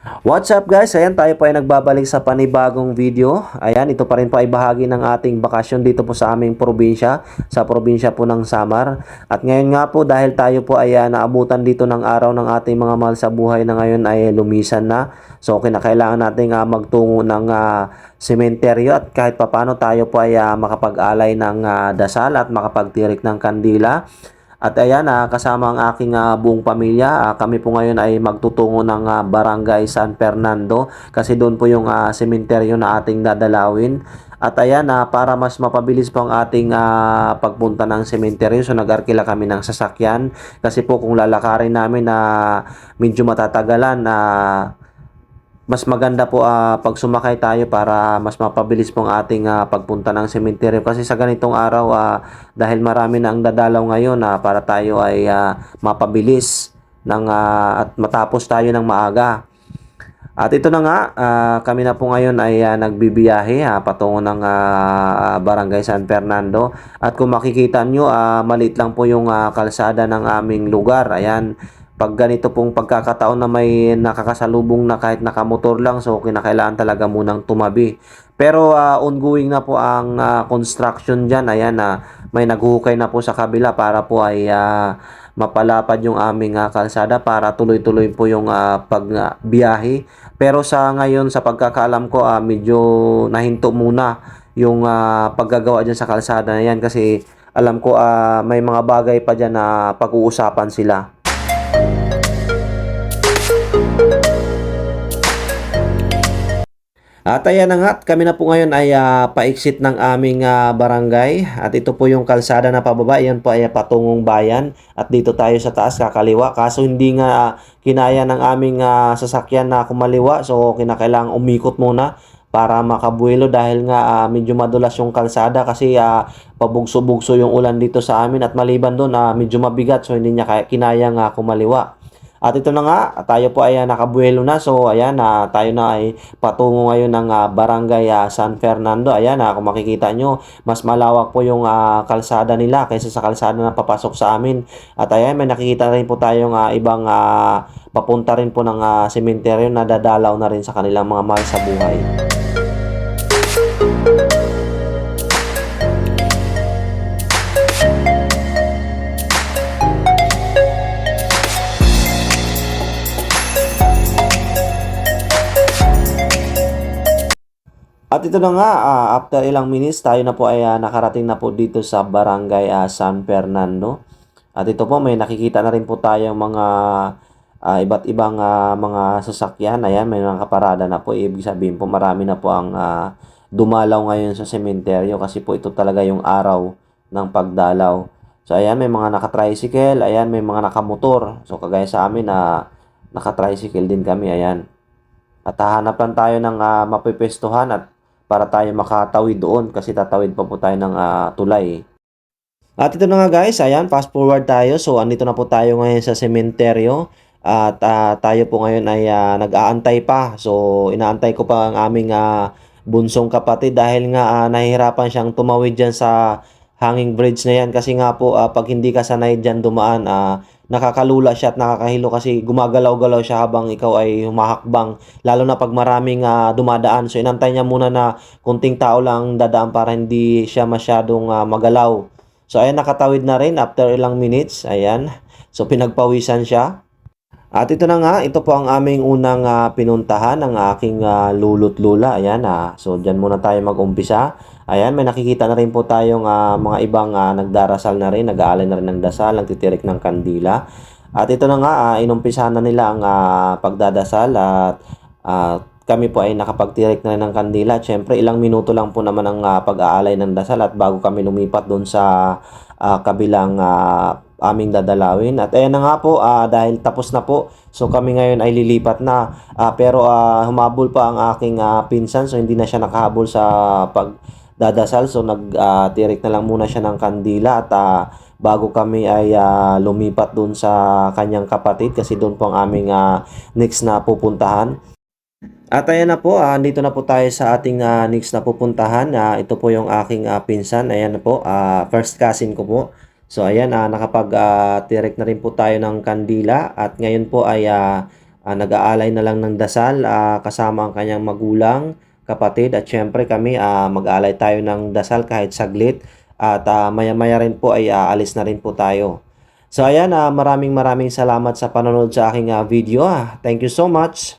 What's up guys? Ayan tayo po ay nagbabalik sa panibagong video. Ayan, ito pa rin po ay bahagi ng ating bakasyon dito po sa aming probinsya, sa probinsya po ng Samar. At ngayon nga po dahil tayo po ay ah, naabutan dito ng araw ng ating mga mahal sa buhay na ngayon ay lumisan na. So kinakailangan nating ah, magtungo ng ah, sementeryo at kahit papano tayo po ay ah, makapag-alay ng ah, dasal at makapagtirik ng kandila. At ayan, ah, kasama ang aking ah, buong pamilya, ah, kami po ngayon ay magtutungo ng ah, Barangay San Fernando kasi doon po yung ah, sementeryo na ating dadalawin. At ayan, ah, para mas mapabilis po ang ating ah, pagpunta ng sementeryo, so nag-arkila kami ng sasakyan kasi po kung lalakarin namin na medyo matatagalan na mas maganda po ah, pag sumakay tayo para mas mapabilis po ang ating ah, pagpunta ng sementeryo kasi sa ganitong araw ah, dahil marami na ang dadalaw ngayon ah, para tayo ay ah, mapabilis ng, ah, at matapos tayo ng maaga. At ito na nga, ah, kami na po ngayon ay ah, nagbibiyahe ah, patungo ng ah, Barangay San Fernando. At kung makikita nyo, ah, maliit lang po yung ah, kalsada ng aming lugar. Ayan, pag ganito pong pagkakataon na may nakakasalubong na kahit nakamotor lang, so kinakailangan talaga munang tumabi. Pero ah, ongoing na po ang ah, construction dyan. Ayan, na may naghuhukay na po sa kabila para po ay ah, mapalapad yung aming ah, kalsada para tuloy-tuloy po yung ah, pagbiyahe. Pero sa ngayon, sa pagkakaalam ko, ah, medyo nahinto muna yung ah, paggagawa dyan sa kalsada na yan kasi alam ko ah, may mga bagay pa dyan na pag-uusapan sila. At ayan na nga, kami na po ngayon ay ah, pa-exit ng aming ah, barangay. At ito po yung kalsada na pababa. Yan po ay patungong bayan. At dito tayo sa taas kakaliwa. Kaso hindi nga ah, kinaya ng aming ah, sasakyan na kumaliwa. So kinakailangan umikot muna para makabuelo dahil nga ah, medyo madulas yung kalsada kasi ah, pabugso-bugso yung ulan dito sa amin at maliban doon ah, medyo mabigat so hindi niya kinaya nga kumaliwa. At ito na nga, tayo po ay ah, nakabuelo na. So, ayan, na tayo na ay patungo ngayon ng ah, barangay ah, San Fernando. Ayan, ah, kung makikita nyo, mas malawak po yung ah, kalsada nila kaysa sa kalsada na papasok sa amin. At ayan, may nakikita rin po tayong ah, ibang ah, papunta rin po ng ah, sementeryo na dadalaw na rin sa kanilang mga mahal sa buhay. At ito na nga, ah, after ilang minutes, tayo na po ay ah, nakarating na po dito sa Barangay ah, San Fernando. At ito po, may nakikita na rin po tayong mga ah, iba't ibang ah, mga sasakyan. Ayan, may mga kaparada na po. Ibig sabihin po, marami na po ang ah, dumalaw ngayon sa sementeryo kasi po ito talaga yung araw ng pagdalaw. So, ayan, may mga naka-tricycle. Ayan, may mga nakamotor. So, kagaya sa amin na naka-tricycle din kami. Ayan. At hahanap lang tayo ng uh, mapipestuhan at para tayo makatawid doon kasi tatawid pa po tayo ng ah, tulay. At ito na nga guys, ayan, fast forward tayo. So, andito na po tayo ngayon sa sementeryo. At ah, tayo po ngayon ay ah, nag-aantay pa. So, inaantay ko pa ang aming ah, bunsong kapatid dahil nga ah, nahihirapan siyang tumawid dyan sa hanging bridge na yan. Kasi nga po, ah, pag hindi ka sanay dyan dumaan, ah, nakakalula siya at nakakahilo kasi gumagalaw-galaw siya habang ikaw ay humahakbang. Lalo na pag maraming ah, dumadaan. So, inantay niya muna na kunting tao lang dadaan para hindi siya masyadong ah, magalaw. So, ayan, nakatawid na rin after ilang minutes. Ayan. So, pinagpawisan siya. At ito na nga, ito po ang aming unang ah, pinuntahan ng aking ah, lulu't lula. Ayan, ah. so dyan muna tayo mag-umpisa. Ayan, may nakikita na rin po tayong ah, mga ibang ah, nagdarasal na rin, nag-aalay na rin ng dasal, nagtitirik ng kandila. At ito na nga, ah, inumpisahan na nila ang ah, pagdadasal at ah, kami po ay nakapagtirik na rin ng kandila. Siyempre, ilang minuto lang po naman ang ah, pag-aalay ng dasal at bago kami lumipat doon sa ah, kabilang ah, aming dadalawin. At ayan na nga po, ah, dahil tapos na po, so kami ngayon ay lilipat na. Ah, pero ah, humabol pa ang aking ah, pinsan, so hindi na siya nakahabol sa pagdadasal. So nag-tirik na lang muna siya ng kandila at ah, bago kami ay ah, lumipat doon sa kanyang kapatid kasi doon po ang aming ah, next na pupuntahan. At ayan na po, ah, andito na po tayo sa ating ah, next na pupuntahan. Ah, ito po yung aking ah, pinsan. Ayan na po, ah, first cousin ko po. So ayan, ah, nakapag ah, tirik na rin po tayo ng kandila at ngayon po ay ah, ah, nag-aalay na lang ng dasal ah, kasama ang kanyang magulang, kapatid at syempre kami ah, mag-aalay tayo ng dasal kahit saglit at ah, maya-maya rin po ay aalis na rin po tayo. So ayan, ah, maraming maraming salamat sa panonood sa aking ah, video. Thank you so much.